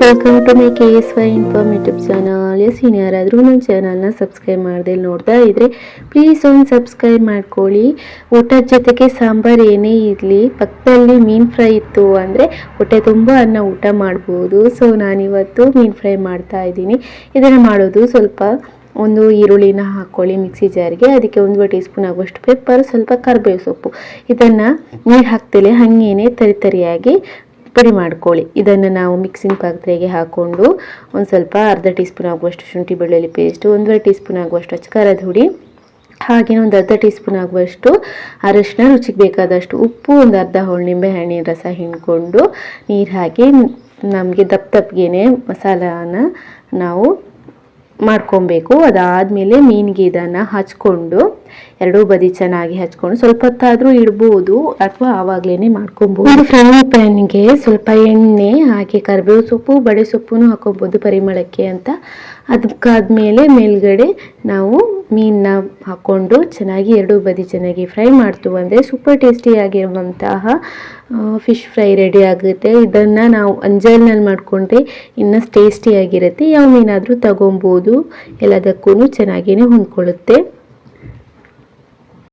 Welcome to my K S Y inform YouTube channel S ಇನ್ನು ಯಾರಾದರೂ ನನ್ನ ಚಾನಲ್ನ ಸಬ್ಸ್ಕ್ರೈಬ್ ಮಾಡದೆ ನೋಡ್ತಾ ಇದ್ರೆ ಪ್ಲೀಸ್ ಒಂದು ಸಬ್ಸ್ಕ್ರೈಬ್ ಮಾಡ್ಕೊಳ್ಳಿ. ಊಟದ ಜೊತೆಗೆ ಸಾಂಬಾರು ಏನೇ ಇರಲಿ, ಪಕ್ಕದಲ್ಲಿ ಮೀನು ಫ್ರೈ ಇತ್ತು ಅಂದರೆ ಹೊಟ್ಟೆ ತುಂಬ ಅನ್ನ ಊಟ ಮಾಡ್ಬೋದು. ಸೊ ನಾನಿವತ್ತು ಮೀನು ಫ್ರೈ ಮಾಡ್ತಾ ಇದ್ದೀನಿ. ಇದನ್ನು ಮಾಡೋದು ಸ್ವಲ್ಪ ಒಂದು ಈರುಳ್ಳಿನ ಹಾಕ್ಕೊಳ್ಳಿ ಮಿಕ್ಸಿ ಜಾರಿಗೆ ಅದಕ್ಕೆ ಒಂದು ಟೀ ಸ್ಪೂನ್ ಆಗುವಷ್ಟು ಪೆಪ್ಪರ್ ಸ್ವಲ್ಪ ಕರ್ಬೇವು ಸೊಪ್ಪು. ಇದನ್ನು ನೀರು ಹಾಕ್ತಲೇ ಹಾಗೇನೆ ತರಿ ತರಿಯಾಗಿ ಪುಡಿ ಮಾಡ್ಕೊಳ್ಳಿ. ಇದನ್ನು ನಾವು ಮಿಕ್ಸಿಂಗ್ ಪಾತ್ರೆಗೆ ಹಾಕ್ಕೊಂಡು ಒಂದು ಸ್ವಲ್ಪ ಅರ್ಧ ಟೀ ಸ್ಪೂನ್ ಆಗುವಷ್ಟು ಶುಂಠಿ ಬೆಳ್ಳುಳ್ಳಿ ಪೇಸ್ಟ್, ಒಂದೂವರೆ ಟೀ ಸ್ಪೂನ್ ಆಗುವಷ್ಟು ಅಚ್ಚಕಾರದ ಹುಡಿ ಹಾಗೆ ಒಂದು ಅರ್ಧ ಟೀ ಸ್ಪೂನ್ ಆಗುವಷ್ಟು ಅರಶಿನ, ರುಚಿಗೆ ಬೇಕಾದಷ್ಟು ಉಪ್ಪು, ಒಂದು ಅರ್ಧ ಹೋಳು ನಿಂಬೆ ಹಣ್ಣಿನ ರಸ ಹಿಂಡ್ಕೊಂಡು ನೀರು ಹಾಕಿ ನಮಗೆ ದಪ್ಪ ದಪ್ಪಗೇನೆ ಮಸಾಲಾನ ನಾವು ಮಾಡ್ಕೊಬೇಕು. ಅದಾದಮೇಲೆ ಮೀನಿಗೆ ಇದನ್ನು ಹಚ್ಕೊಂಡು ಎರಡೂ ಬದಿ ಚೆನ್ನಾಗಿ ಹಚ್ಕೊಂಡು ಸ್ವಲ್ಪ ಹೊತ್ತಾದರೂ ಇಡ್ಬೋದು ಅಥವಾ ಆವಾಗಲೇ ಮಾಡ್ಕೊಬಹುದು ಫ್ರೈ ಪ್ಯಾನ್ಗೆ ಸ್ವಲ್ಪ ಎಣ್ಣೆ ಹಾಕಿ ಕರಿಬೇವು ಸೊಪ್ಪು, ಬಡೆ ಸೊಪ್ಪುನು ಹಾಕೋಬಹುದು ಪರಿಮಳಕ್ಕೆ ಅಂತ. ಅದಕ್ಕಾದ್ಮೇಲೆ ಮೇಲ್ಗಡೆ ನಾವು ಮೀನನ್ನ ಹಾಕ್ಕೊಂಡು ಚೆನ್ನಾಗಿ ಎರಡೂ ಬದಿ ಚೆನ್ನಾಗಿ ಫ್ರೈ ಮಾಡ್ತು ಅಂದರೆ ಸೂಪರ್ ಟೇಸ್ಟಿಯಾಗಿರುವಂತಹ ಫಿಶ್ ಫ್ರೈ ರೆಡಿ ಆಗುತ್ತೆ. ಇದನ್ನು ನಾವು ಅಂಜಲ್ನಲ್ಲಿ ಮಾಡಿಕೊಂಡ್ರೆ ಇನ್ನೂ ಟೇಸ್ಟಿಯಾಗಿರುತ್ತೆ ಯಾವ ಮೀನಾದರೂ ತಗೊಬೋದು. ಎಲ್ಲದಕ್ಕೂ ಚೆನ್ನಾಗಿಯೇ ಹೊಂದ್ಕೊಳ್ಳುತ್ತೆ.